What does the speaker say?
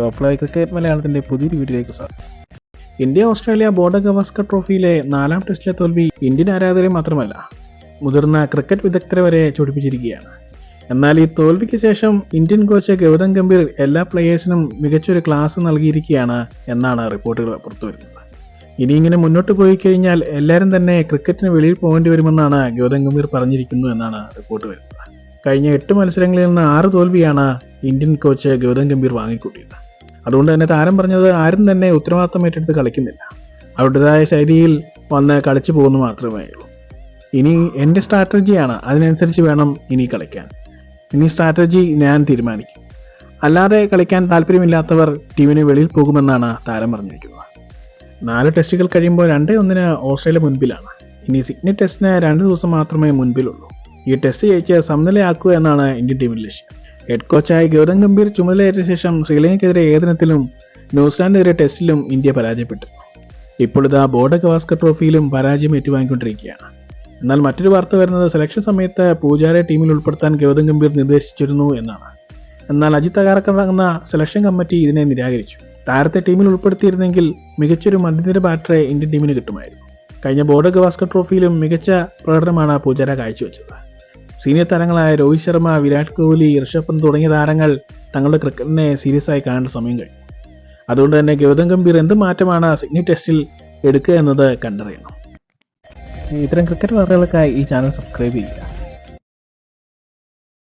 Top cricket മലയാളത്തിന്റെ പുതിയൊരു വീഡിയോയിലേക്ക് സ്വാഗതം ഇന്ത്യ ഓസ്ട്രേലിയ ബോർഡർ ഗവാസ്കർ ട്രോഫിയിലെ നാലാം ടെസ്റ്റിലെ തോൽവി ഇന്ത്യൻ ആരാധകരെ മാത്രമല്ല മുതിർന്ന ക്രിക്കറ്റ് വിദഗ്ധരെ വരെ ചൊടിപ്പിച്ചിരിക്കുകയാണ്. എന്നാൽ ഈ തോൽവിക്ക് ശേഷം ഇന്ത്യൻ കോച്ച് ഗൗതം ഗംഭീർ എല്ലാ പ്ലെയേഴ്സിനും മികച്ചൊരു ക്ലാസ് നൽകിയിരിക്കുകയാണ് എന്നാണ് റിപ്പോർട്ടുകൾ പുറത്തുവരുന്നത് ഇനി ഇങ്ങനെ മുന്നോട്ട് പോയി കഴിഞ്ഞാൽ എല്ലാവരും തന്നെ ക്രിക്കറ്റിന് വെളിയിൽ പോകേണ്ടി വരുമെന്നാണ് ഗൗതം ഗംഭീർ പറഞ്ഞിരിക്കുന്നു എന്നാണ് റിപ്പോർട്ട് വരുന്നത്. കഴിഞ്ഞ എട്ട് മത്സരങ്ങളിൽ നിന്ന് ആറ് തോൽവിയാണ് ഇന്ത്യൻ കോച്ച് ഗൗതം ഗംഭീർ വാങ്ങിക്കൂട്ടിയത്. അതുകൊണ്ട് തന്നെ താരം പറഞ്ഞത് ആരും തന്നെ ഉത്തരവാദിത്തം ഏറ്റെടുത്ത് കളിക്കുന്നില്ല. അവരുടേതായ ശൈലിയിൽ വന്ന് കളിച്ചു പോകുന്നു മാത്രമേ ഉള്ളൂ. ഇനി എന്റെ സ്ട്രാറ്റജിയാണ്. അതിനനുസരിച്ച് വേണം ഇനി കളിക്കാൻ. ഇനി സ്ട്രാറ്റജി ഞാൻ തീരുമാനിക്കും. അല്ലാതെ കളിക്കാൻ താല്പര്യമില്ലാത്തവർ ടീമിന് വെളിയിൽ പോകുമെന്നാണ് താരം പറഞ്ഞിരിക്കുന്നത്. നാല് ടെസ്റ്റുകൾ കഴിയുമ്പോൾ രണ്ടേ ഒന്നിന് ഓസ്ട്രേലിയ മുൻപിലാണ്. ഇനി സിഡ്നി ടെസ്റ്റിന് രണ്ട് ദിവസം മാത്രമേ മുൻപിലുള്ളൂ. ഈ ടെസ്റ്റ് ജയിച്ച് സമനിലയാക്കുക എന്നാണ് ഇന്ത്യൻ ടീമിന്റെ ലക്ഷ്യം. ഹെഡ് കോച്ചായി ഗൗതം ഗംഭീർ ചുമതലയേറ്റ ശേഷം ശ്രീലങ്കയ്ക്കെതിരെ ഏതിനത്തിലും ന്യൂസിലാൻഡിനെതിരെ ടെസ്റ്റിലും ഇന്ത്യ പരാജയപ്പെട്ടു. ഇപ്പോഴിതാ ബോർഡ് ഗവാസ്കർ ട്രോഫിയിലും പരാജയം ഏറ്റുവാങ്ങിക്കൊണ്ടിരിക്കുകയാണ്. എന്നാൽ മറ്റൊരു വാർത്ത വരുന്നത് സെലക്ഷൻ സമയത്ത് പൂജാരെ ടീമിൽ ഉൾപ്പെടുത്താൻ ഗൗതം ഗംഭീർ നിർദ്ദേശിച്ചിരുന്നു എന്നാണ്. എന്നാൽ അജിത് അഗാർക്കർ സെലക്ഷൻ കമ്മിറ്റി ഇതിനെ നിരാകരിച്ചു. താരത്തെ ടീമിൽ ഉൾപ്പെടുത്തിയിരുന്നെങ്കിൽ മികച്ചൊരു മധ്യനിര ബാറ്ററെ ഇന്ത്യൻ ടീമിന് കിട്ടുമായിരുന്നു. കഴിഞ്ഞ ബോർഡ് ഗവാസ്കർ ട്രോഫിയിലും മികച്ച പ്രകടനമാണ് പൂജാര കാഴ്ചവെച്ചത്. സീനിയർ താരങ്ങളായ രോഹിത് ശർമ്മ വിരാട് കോഹ്ലി ഋഷഭ് പന്ത് തുടങ്ങിയ താരങ്ങൾ തങ്ങളുടെ ക്രിക്കറ്റിനെ സീരിയസ് ആയി കാണേണ്ട സമയം കഴിഞ്ഞു. അതുകൊണ്ട് തന്നെ ഗൗതം ഗംഭീർ എന്ത് മാറ്റമാണ് സിഡ്നി ടെസ്റ്റിൽ എടുക്കുക എന്നത് കണ്ടറിയണം. ഇത്തരം ക്രിക്കറ്റ് വാർത്തകൾക്കായി ഈ ചാനൽ സബ്സ്ക്രൈബ് ചെയ്യുക.